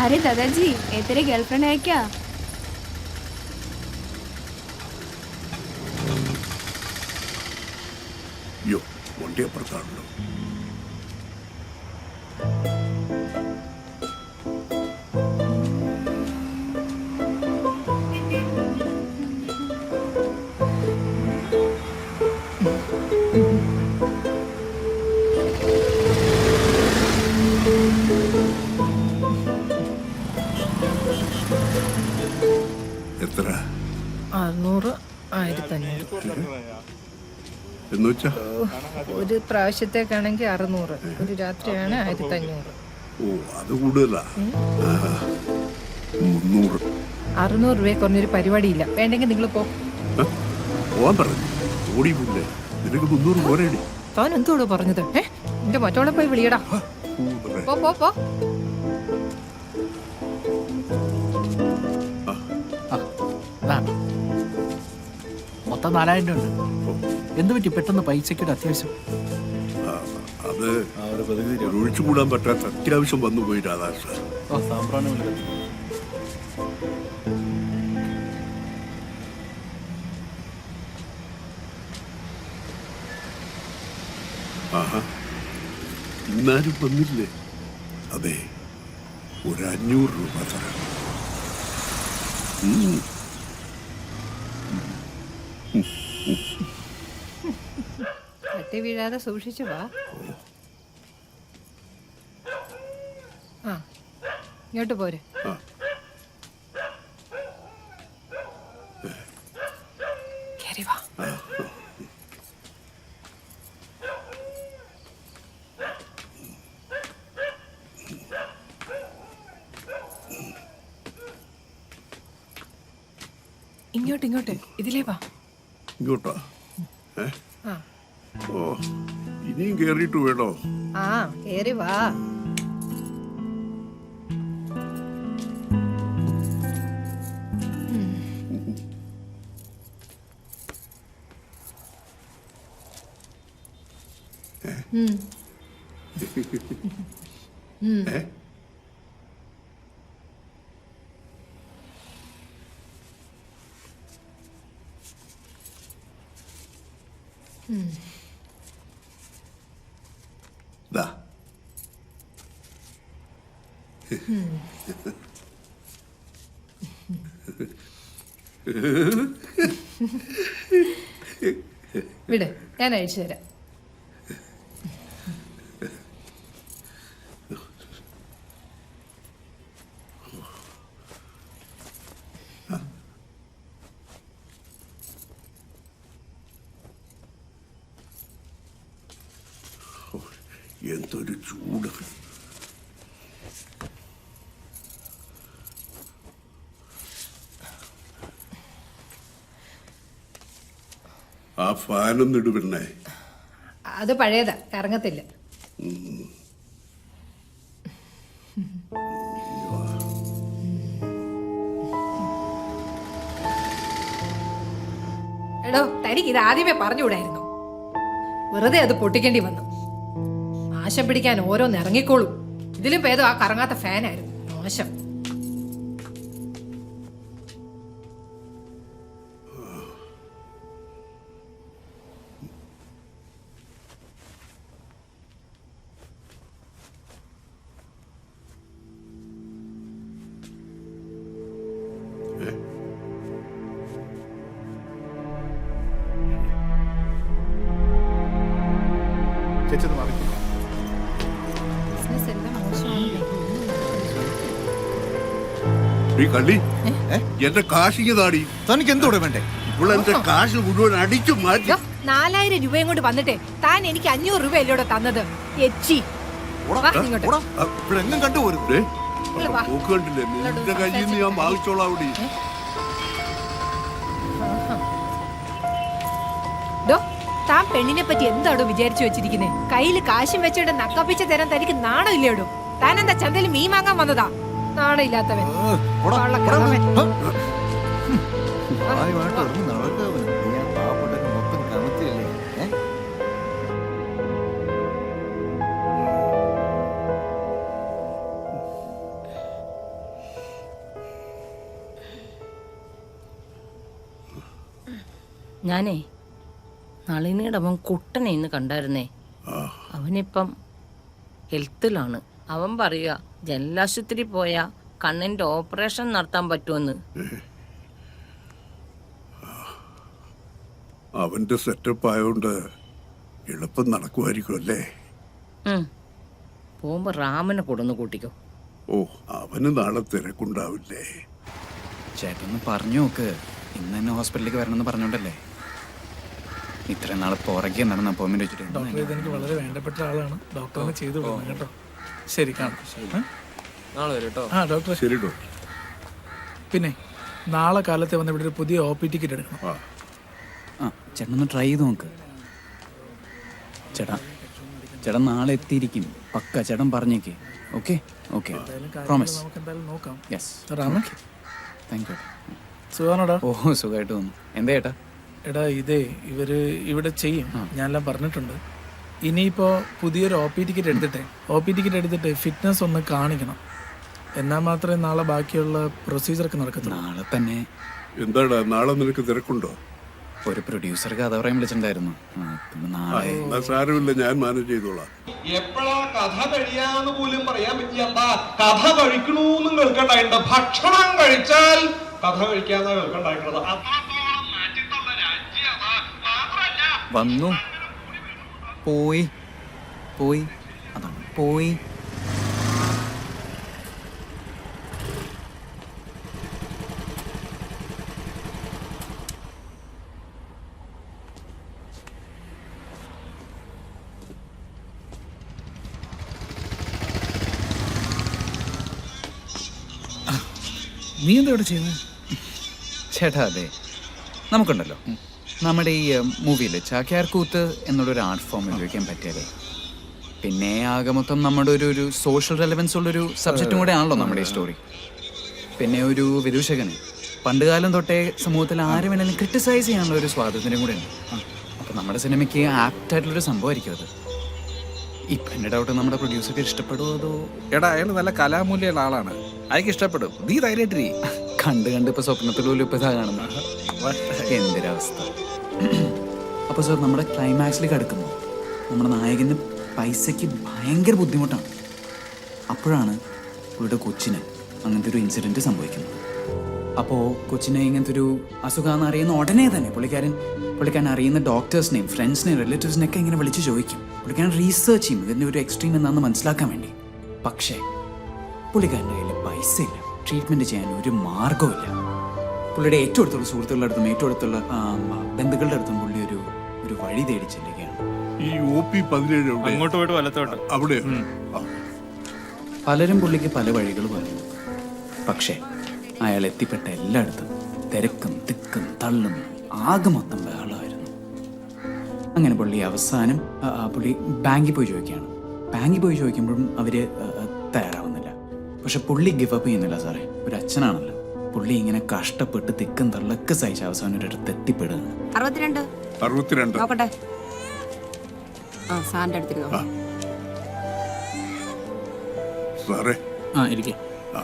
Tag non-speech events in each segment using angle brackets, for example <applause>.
अरे दादाजी ये तेरे गर्लफ्रेंड है क्या? പ്രാവശ്യത്തേക്കാണെങ്കിൽ അറുന്നൂറ്. ഒരു രാത്രിയാണ് ആയിരത്തി അഞ്ഞൂറ് ഓ അത് കൂടുതലാ. ആ, മുന്നൂറ്. അറുന്നൂറ് രൂപയെ കുറഞ്ഞൊരു പരിപാടിയില്ല. വേണ്ടെങ്കിൽ നിങ്ങൾ പോ. പോവാൻ പറഞ്ഞു ഓടി പുല്ലേ നിനക്ക് മുന്നൂറ് പോരേടി. താൻ എന്തോടോ പറഞ്ഞത്? ഏ? എന്റെ മറ്റോളെ പോയി വിളിയടാ. കൂതറേ. പോ പോ. പോ ആ. മൊത്തം നാലായിരം രൂപ ഉണ്ട്. എന്ത് പറ്റി പെട്ടെന്ന് പൈസയ്ക്കൊരു അത്യാവശ്യം? അത് ഒഴിച്ചുകൂടാൻ പറ്റാത്ത അത്യാവശ്യം വന്നു പോയി രാധാകൃഷ്ണ ആഹാ. ഇന്നാരും വന്നില്ലേ? അതെ ഒരു അഞ്ഞൂറ് രൂപ തരാം. തട്ടി വീഴാതെ സൂക്ഷിച്ചു വാ. ഇങ്ങോട്ട് പോരെ. ഇങ്ങോട്ട് ഇങ്ങോട്ട്. ഇതിലേ വാ. ഇങ്ങോട്ടാ. ഓ ഇനിയും കേറിയിട്ട് വേണോ? ആ കേറി വാ. <laughs> ദാ. <laughs> വിട് ഞാൻ അയച്ചു തരാം ആ ഫാനൊന്നും ഇടുപെടണേ അത് പഴയതാ കറങ്ങത്തില്ല. എടോ തനിക്ക് ഇത് ആദ്യമേ പറഞ്ഞുകൂടായിരുന്നു? വെറുതെ അത് പൊട്ടിക്കേണ്ടി വന്നു. നാശം പിടിക്കാൻ ഓരോന്ന് ഇറങ്ങിക്കോളൂ. ഇതിലും ഭേദം ആ കറങ്ങാത്ത ഫാനായിരുന്നു മോശം ബിസിനസ് ഈ കള്ളി? എന്റെ കാശിക്ക് താടി തനിക്ക് എന്തോടെ വേണ്ടേ? ഇപ്പോൾ എന്റെ കാശ് മുഴുവൻ അടിച്ചു മാറ്റി. യ്യോ, നാലായിരം രൂപയും കൊണ്ട് വന്നിട്ടേ താൻ എനിക്ക് അഞ്ഞൂറ് രൂപ അല്ലോടെ തന്നത്? എച്ചി. കണ്ടുപോരുത്. കണ്ടില്ലേ? നിന്റെ കയ്യിൽ നിന്ന് ഞാൻ വാങ്ങിച്ചോളാം അവിടെ താൻ പെണ്ണിനെ പറ്റി എന്താടോ വിചാരിച്ചു വെച്ചിരിക്കുന്നേ? കയ്യിൽ കാശും വെച്ചോണ്ട് നക്കപ്പിച്ച തരാൻ തനിക്ക് നാണം ഇല്ലേടോ താൻ എന്താ ചന്തയിൽ മീൻ വാങ്ങാൻ വന്നതാ? നാണയില്ലാത്തവൻ. ഞാനേ നളിനിയുടെ അവൻ കുട്ടനെ ഇന്ന് കണ്ടായിരുന്നേ. അവനിപ്പം ഹെൽത്തിലാണ്. അവൻ പറയുക ജലാശുപത്രി പോയാ കണ്ണിന്റെ ഓപ്പറേഷൻ നടത്താൻ പറ്റുമെന്ന്. അവന്റെ സെറ്റപ്പ് ആയതുകൊണ്ട് എളുപ്പം നടക്കുമായിരിക്കും അല്ലേ. പോകുമ്പോ രാമനെ കൊടുന്ന് കൂട്ടിക്കോ. ഓ അവന് നാളെ തിരക്കുണ്ടാവില്ലേ? ചേട്ടൻ പറഞ്ഞു നോക്ക്. ഇന്ന് തന്നെ ഹോസ്പിറ്റലിലേക്ക് വരണമെന്ന് പറഞ്ഞോണ്ടല്ലേ? ഇത്രയും നാളെ പുറകെ നടന്ന അപ്പോയിന്റ് വെച്ചിട്ടുണ്ട് ഡോക്ടർ ഇതെനിക്ക് വളരെ വേണ്ടപ്പെട്ട ആളാണ്. ഡോക്ടറിനെ ചെയ്തു കൊടുക്കണം കേട്ടോ. ശരി കാണാം. ഏ? ആ ഡോക്ടർ ശരി ഡോക്ടർ. പിന്നെ നാളെ കാലത്തെ വന്ന് ഇവിടെ ഒരു പുതിയ ഒ പി ടിക്കറ്റ് എടുക്കണം. ആ. ചേട്ടൻ ഒന്ന് ട്രൈ ചെയ്ത് നോക്ക്. ചേട്ടാ ചേട്ടൻ നാളെ എത്തിയിരിക്കും. പക്ക ചേട്ടൻ പറഞ്ഞേക്ക്. ഓക്കെ ഓക്കെ പ്രോമിസ് നോക്കാം. യെസ് താങ്ക് യു സുഖാണോടാ ഓ സുഖമായിട്ട് തോന്നുന്നു എന്താ ചേട്ടാ? എടാ ഇതേ ഇവർ ഇവിടെ ചെയ്യും. ഞാനെല്ലാം പറഞ്ഞിട്ടുണ്ട്. ഇനിയിപ്പോ പുതിയൊരു ഒ പി ടിക്കറ്റ് എടുത്തിട്ടെ. ഒ പി ടിക്കറ്റ് എടുത്തിട്ട് ഫിറ്റ്നസ് ഒന്ന് കാണിക്കണം. എന്നാൽ മാത്രമേ നാളെ ബാക്കിയുള്ള പ്രൊസീജിയറൊക്കെ നടക്കത്തുള്ളൂ. നാളെ തന്നെ. എന്താടാ നാളെ നിനക്ക് തിരക്കുണ്ടോ? ഒരു പ്രൊഡ്യൂസർ കഥ പറയാൻ വിളിച്ചിട്ടുണ്ടായിരുന്നു. ആ, പിന്നെ നാളെ. എന്നാ സാരമില്ല ഞാൻ മാനേജ് ചെയ്തോളാം. എപ്പോഴാ കഥ കഴിയാന്ന് പോലും പറയാൻ കഥ കഴിക്കണൂന്നും കേൾക്കണ്ടായിട്ടുണ്ട് ഭക്ഷണം കഴിച്ചാൽ കഥ കഴിക്കാന്നാ കേൾക്കണ്ടായിട്ടുള്ളത് അത്രത്തോളം മാറ്റിത്തുള്ള രാജ്യം അതാ മാത്രല്ല. വന്നു. പോയി പോയി അതാണ് പോയി നീ എന്താ ഇവിടെ ചെയ്യുന്നത് ചേട്ടാ അതെ. നമുക്കുണ്ടല്ലോ. നമ്മുടെ ഈ മൂവിയിൽ ചാക്യാർകൂത്ത് എന്നുള്ളൊരു ആർട്ട് ഫോം ഉപയോഗിക്കാൻ പറ്റിയാലേ പിന്നെ ആകെ മൊത്തം നമ്മുടെ ഒരു ഒരു സോഷ്യൽ റെലവൻസ് ഉള്ളൊരു സബ്ജക്റ്റും കൂടെ ആണല്ലോ നമ്മുടെ ഈ സ്റ്റോറി പിന്നെ ഒരു വിദൂഷകന്. പണ്ട് കാലം തൊട്ടേ സമൂഹത്തിൽ ആര് വേണമെങ്കിലും ക്രിട്ടിസൈസ് ചെയ്യാനുള്ള ഒരു സ്വാതന്ത്ര്യം കൂടെ ഉണ്ട് അപ്പം നമ്മുടെ സിനിമയ്ക്ക് ആപ്റ്റ് ആയിട്ടുള്ളൊരു സംഭവമായിരിക്കും അത്. ഇപ്പം എന്റെ ഡൗട്ട് നമ്മുടെ പ്രൊഡ്യൂസർക്ക് ഇഷ്ടപ്പെടുമോ അതോ? എടാ അയാൾ നല്ല കലാമൂല്യമുള്ള ആളാണ്. അയാൾക്ക് ഇഷ്ടപ്പെടും. നീ ധൈര്യമായിട്ടിരി. കണ്ട് കണ്ട് ഇപ്പം സ്വപ്നത്തിലൂലും ഇപ്പൊ ഇതാ കാണുന്നത്. എന്തൊരവസ്ഥ. അപ്പൊ സാർ നമ്മുടെ ക്ലൈമാക്സിലേക്ക് അടുക്കുന്നു നമ്മുടെ നായകന് പൈസയ്ക്ക് ഭയങ്കര ബുദ്ധിമുട്ടാണ്. അപ്പോഴാണ് ഇവിടെ കൊച്ചിന് അങ്ങനത്തെ ഒരു ഇൻസിഡന്റ് സംഭവിക്കുന്നത്. അപ്പോൾ കൊച്ചിനെ ഇങ്ങനത്തെ ഒരു അസുഖമെന്ന് അറിയുന്ന ഉടനെ തന്നെ പുള്ളിക്കാരൻ പുള്ളിക്കാരൻ അറിയുന്ന ഡോക്ടേഴ്സിനെയും ഫ്രണ്ട്സിനെയും റിലേറ്റീവ്സിനെയൊക്കെ ഇങ്ങനെ വിളിച്ച് ചോദിക്കും. പുള്ളിക്കാരൻ റീസേർച്ച് ചെയ്യും ഇതിന്റെ ഒരു എക്സ്ട്രീം എന്താണെന്ന് മനസ്സിലാക്കാൻ വേണ്ടി. പക്ഷേ പുള്ളിക്കാരന്റെ കയ്യിൽ പൈസ ഇല്ല ട്രീറ്റ്മെന്റ് ചെയ്യാൻ ഒരു മാർഗവുമില്ല പുള്ളിയുടെ ഏറ്റവും അടുത്തുള്ള സുഹൃത്തുക്കളുടെ അടുത്തും ഏറ്റവും അടുത്തുള്ള ആ, ബന്ധുക്കളുടെ അടുത്തും പുള്ളി ഒരു ഒരു വഴി തേടി ചെല്ലുകയാണ്. ഈ ഒ പി പതിനേഴ് അങ്ങോട്ട് പോയിട്ട് വലത്തോട്ട്. അവിടെ? പലരും പുള്ളിക്ക് പല വഴികൾ പറഞ്ഞു. പക്ഷേ അയാൾ എത്തിപ്പെട്ട എല്ലായിടത്തും തിരക്കും തിക്കും തള്ളും ആകെ മൊത്തം ബഹളമായിരുന്നു. അങ്ങനെ പുള്ളി അവസാനം ആ, ആ, പുള്ളി ബാങ്കിൽ പോയി ചോദിക്കുകയാണ്. ബാങ്കിൽ പോയി ചോദിക്കുമ്പോഴും അവർ തയ്യാറാവുന്നില്ല. പക്ഷെ പുള്ളി ഗിവപ്പ് അപ്പ് ചെയ്യുന്നില്ല സാറേ. ഒരു അച്ഛനാണല്ലോ. പുള്ളി ഇങ്ങനെ കഷ്ടപ്പെട്ട് തിക്കും തള്ളക്ക് സഹിച്ച അവസാനം ഒരിടത്ത് എത്തിപ്പെടുകയാണ് അറുപത്തിരണ്ട്? അറുപത്തിരണ്ട്. നോക്കട്ടെ. ആ സാറിന്റെ അടുത്തിരുന്നോ സാറേ. ആ ഇരിക്കെ. ആ.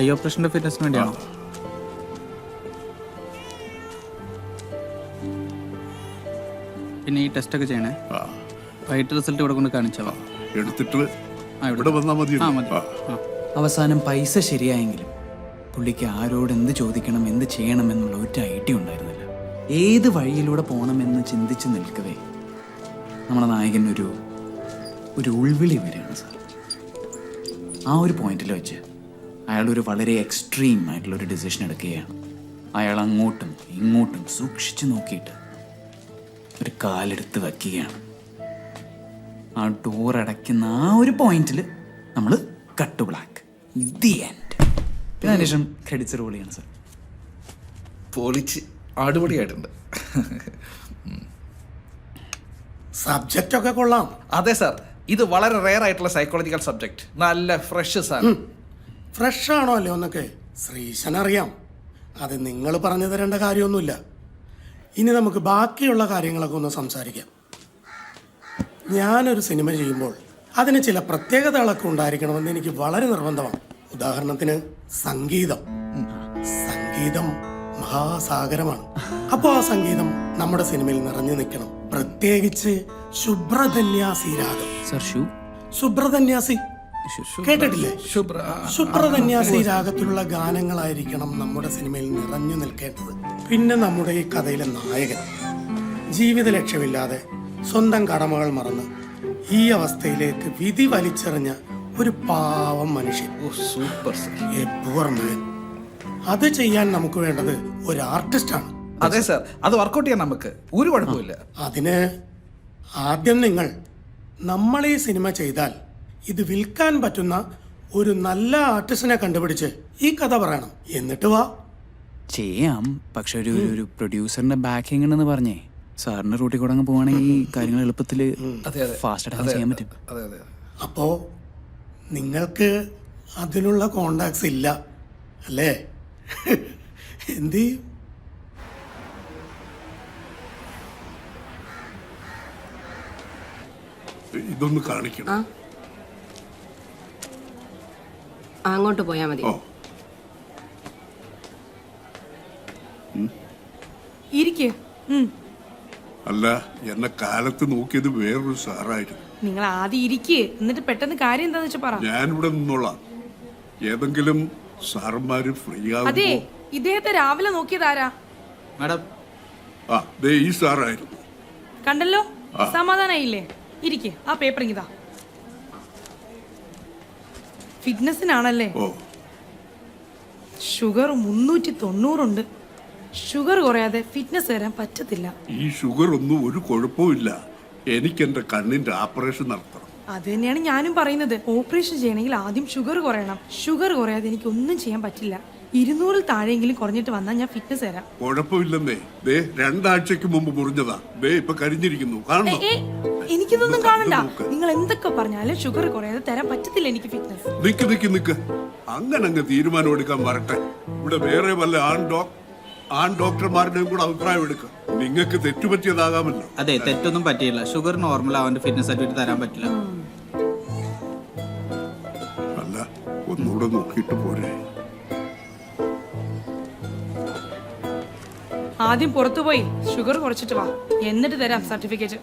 ഐ ഓപ്പറേഷന്റെ ഫിറ്റ്നസിന് വേണ്ടിയാണോ? പിന്നെ ഈ ടെസ്റ്റ് ഒക്കെ ചെയ്യണേ? ആ. വൈകിട്ട് റിസൾട്ട് ഇവിടെ കൊണ്ട് കാണിച്ചോ? എടുത്തിട്ട് ആ, ഇവിടെ. ഇവിടെ വന്നാൽ മതി ആ മതി. ആ. അവസാനം പൈസ ശരിയായെങ്കിലും പുള്ളിക്ക് ആരോട് എന്ത് ചോദിക്കണം എന്ത് ചെയ്യണം എന്നുള്ള ഒരു ഐഡിയ ഉണ്ടായിരുന്നില്ല. ഏത് വഴിയിലൂടെ പോകണമെന്ന് ചിന്തിച്ച് നിൽക്കവേ നമ്മുടെ നായകനൊരു ഒരു ഉൾവിളി വരികയാണ് സാർ. ആ ഒരു പോയിന്റിൽ വെച്ച് അയാൾ ഒരു വളരെ എക്സ്ട്രീം ആയിട്ടുള്ള ഒരു ഡിസിഷൻ എടുക്കുകയാണ്. അയാൾ അങ്ങോട്ടും ഇങ്ങോട്ടും സൂക്ഷിച്ചു നോക്കിയിട്ട് ഒരു കാലെടുത്ത് വയ്ക്കുകയാണ് ആ ഡോർ അടയ്ക്കുന്ന ആ ഒരു പോയിന്റിൽ നമ്മൾ കട്ട് ബ്ലാക്ക് ദി എൻഡ് പിന്നെ അതിനുശേഷം ക്രെഡിറ്റ്സ് റോൾ ചെയ്യണം സാർ പൊളിച്ച് അടിപൊളിയായിട്ടുണ്ട്. സബ്ജക്റ്റ് ഒക്കെ കൊള്ളാം. അതെ സാർ ഇത് വളരെ റെയർ ആയിട്ടുള്ള സൈക്കോളജിക്കൽ സബ്ജക്ട് നല്ല ഫ്രഷ് സാർ ഫ്രഷ് ആണോ അല്ലേ ഒന്നൊക്കെ? ശ്രീശൻ അറിയാം. അത് നിങ്ങൾ പറഞ്ഞു തരേണ്ട കാര്യമൊന്നുമില്ല. ഇനി നമുക്ക് ബാക്കിയുള്ള കാര്യങ്ങളൊക്കെ ഒന്ന് സംസാരിക്കാം. ഞാനൊരു സിനിമ ചെയ്യുമ്പോൾ അതിന് ചില പ്രത്യേകതകളൊക്കെ ഉണ്ടായിരിക്കണമെന്ന് എനിക്ക് വളരെ നിർബന്ധമാണ്. ഉദാഹരണത്തിന് സംഗീതം. സംഗീതം മഹാസാഗരമാണ്. അപ്പോൾ ആ സംഗീതം നമ്മുടെ സിനിമയിൽ നിറഞ്ഞു നിൽക്കണം. പ്രത്യേകിച്ച് ശുഭ്രധന്യാസി രാഗം. ശുഭ്രധന്യാസി. കേട്ടിട്ടില്ലേ? ശുഭ്രധന്യാസി രാഗത്തിലുള്ള ഗാനങ്ങളായിരിക്കണം നമ്മുടെ സിനിമയിൽ നിറഞ്ഞു നിൽക്കേണ്ടത്. പിന്നെ നമ്മുടെ ഈ കഥയിലെ നായകൻ. ജീവിത ലക്ഷ്യമില്ലാതെ സ്വന്തം കടമകൾ മറന്ന് ഈ അവസ്ഥയിലേക്ക് വിധി വലിച്ചെറിഞ്ഞ ഒരു പാവം മനുഷ്യൻ. ഓ സൂപ്പർ അത് ചെയ്യാൻ നമുക്ക് വേണ്ടത് ഒരു ആർട്ടിസ്റ്റാണ് അതെ സർ അത് വർക്കൗട്ട് ചെയ്യാൻ നമുക്ക് ഒരു കുഴപ്പമില്ല അതിന് ആദ്യം നിങ്ങൾ നമ്മൾ ഈ സിനിമ ചെയ്താൽ ഇത് വിൽക്കാൻ പറ്റുന്ന ഒരു നല്ല ആർട്ടിസ്റ്റിനെ കണ്ടുപിടിച്ച് ഈ കഥ പറയണം. എന്നിട്ട് വാ. ചെയ്യാം പക്ഷെ ഒരു ഒരു- പ്രൊഡ്യൂസറിന്റെ ബാക്കിംഗ് പറഞ്ഞേ. സാറിന്റെ റൂട്ടിൽ കൂടെ അങ്ങ് പോവാണെങ്കിൽ കാര്യങ്ങൾ എളുപ്പത്തിൽ ഫാസ്റ്റ് ചെയ്യാൻ പറ്റും. അപ്പോ നിങ്ങൾക്ക് അതിനുള്ള കോണ്ടാക്ട്സ് ഇല്ല അല്ലേ? എന്ത് ചെയ്യും? ഇതൊന്ന് കാണിക്കണം. അങ്ങോട്ട് പോയാ മതി. ഇരിക്കേ. അല്ല എന്നെ കാലത്ത് നോക്കിയത് വേറൊരു സാറായിരുന്നു. നിങ്ങൾ ആദ്യം ഇരിക്കേ എന്നിട്ട് പെട്ടെന്ന് കാര്യം എന്താന്ന് വെച്ചാ പറ. ഞാനിവിടെ നിന്നോളാം. ഏതെങ്കിലും സാറന്മാര് ഫ്രീ അതെ ഇദ്ദേഹത്തെ രാവിലെ നോക്കിയതാരാ മാഡം. ആ ദേ ഈ സാറായിരുന്നു. കണ്ടല്ലോ. സമാധാനായില്ലേ? ഇരിക്കേ ആ പേപ്പർ ഇതാ ഫിറ്റ്നസിനാണല്ലേ ഓ. ഷുഗർ മുന്നൂറ്റി തൊണ്ണൂറുണ്ട്. ഷുഗർ കുറയാതെ ഫിറ്റ്നസ് വരാൻ പറ്റത്തില്ല. ഈ ഷുഗർ ഒന്നും ഒരു കുഴപ്പമില്ല എനിക്ക് എന്റെ കണ്ണിന്റെ ഓപ്പറേഷൻ നടത്തണം. അത് തന്നെയാണ് ഞാനും പറയുന്നത്. ഓപ്പറേഷൻ ചെയ്യണമെങ്കിൽ ആദ്യം ഷുഗർ കുറയണം. ഷുഗർ കുറയാതെ എനിക്ക് ഒന്നും ചെയ്യാൻ പറ്റില്ല. ഇരുന്നൂറിൽ താഴെയെങ്കിലും കുറഞ്ഞിട്ട് വന്നാൽ ഞാൻ ഫിറ്റ്നസ് തരാം. കുഴപ്പമില്ലെന്നേ. ദേ രണ്ടാഴ്ചക്ക് മുമ്പ് മുറിഞ്ഞതാ. ദേ ഇപ്പൊ കരിഞ്ഞിരിക്കുന്നു. കാണണം ഏ എനിക്കിതൊന്നും കാണണ്ട. നിങ്ങൾ എന്തൊക്കെ പറഞ്ഞാലും ഷുഗർ കുറയാതെ തരാൻ പറ്റത്തില്ല എനിക്ക് ഫിറ്റ്നസ്. നിക്ക് നിക്ക് നിക്ക്. അങ്ങനെ അങ്ങ് തീരുമാനം എടുക്കാൻ വരട്ടെ. ഇവിടെ വേറെ വല്ല ആൺ ഡോക് ആൺ ഡോക്ടർമാരുടെയും കൂടെ അഭിപ്രായം എടുക്കുക നിങ്ങൾക്ക് തെറ്റുപറ്റിയതാകാമല്ലോ. അതെ തെറ്റൊന്നും പറ്റിയില്ല. ഷുഗർ നോർമൽ അവന്റെ ഫിറ്റ്നസ് സർട്ടിഫിക്കറ്റ് തരാൻ പറ്റില്ല. അല്ല ഒന്നുകൂടെ നോക്കിയിട്ട് പോരെ. ആദ്യം പുറത്തുപോയി ഷുഗർ കുറച്ചിട്ട് വാ. എന്നിട്ട് തരാം സർട്ടിഫിക്കറ്റ്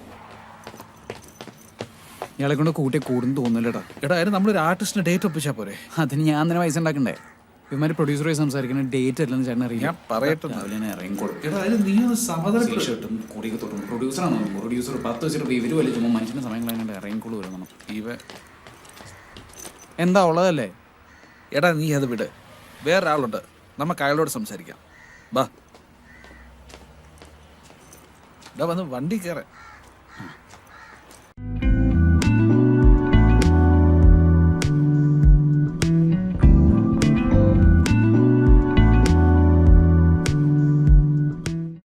ഇയാളെ കൊണ്ട് കൂട്ടി കൂടുന്നു തോന്നില്ലടാ എടാ അതിന് നമ്മളൊരു ആർട്ടിസ്റ്റിന് ഡേറ്റ് ഒപ്പിച്ചാ പോരെ. അതിന് ഞാൻ തന്നെ പൈസ ഉണ്ടാക്കണ്ടേ? ഇവന്മാര് പ്രൊഡ്യൂസറായി സംസാരിക്കുന്ന ഡേറ്റ് അല്ലെന്ന് ചേട്ടൻ അറിയാം ഞാൻ പറയട്ടെ രാവിലെ തന്നെ ഇറങ്ങിക്കോളും എടാ അതിന് നീ ഒന്ന് സമാധാനപ്പെടും ഷർട്ടും കൂടിയൊക്കെ തൊട്ടും പ്രൊഡ്യൂസറാണ് പ്രൊഡ്യൂസർ പത്ത് വെച്ചിട്ട് ഇവർ വലിയ ചുമ്മാ മനുഷ്യന്റെ സമയം കളയാണ്ട് ഇറങ്ങിക്കോളൂ വരും നമ്മൾ ഇവ എന്താ ഉള്ളതല്ലേ? എടാ നീ അത് വിട്. വേറൊരാളുണ്ട്. നമുക്ക് അയാളോട് സംസാരിക്കാം. ബാ. ഇതാ വന്ന് വണ്ടി കയറാൻ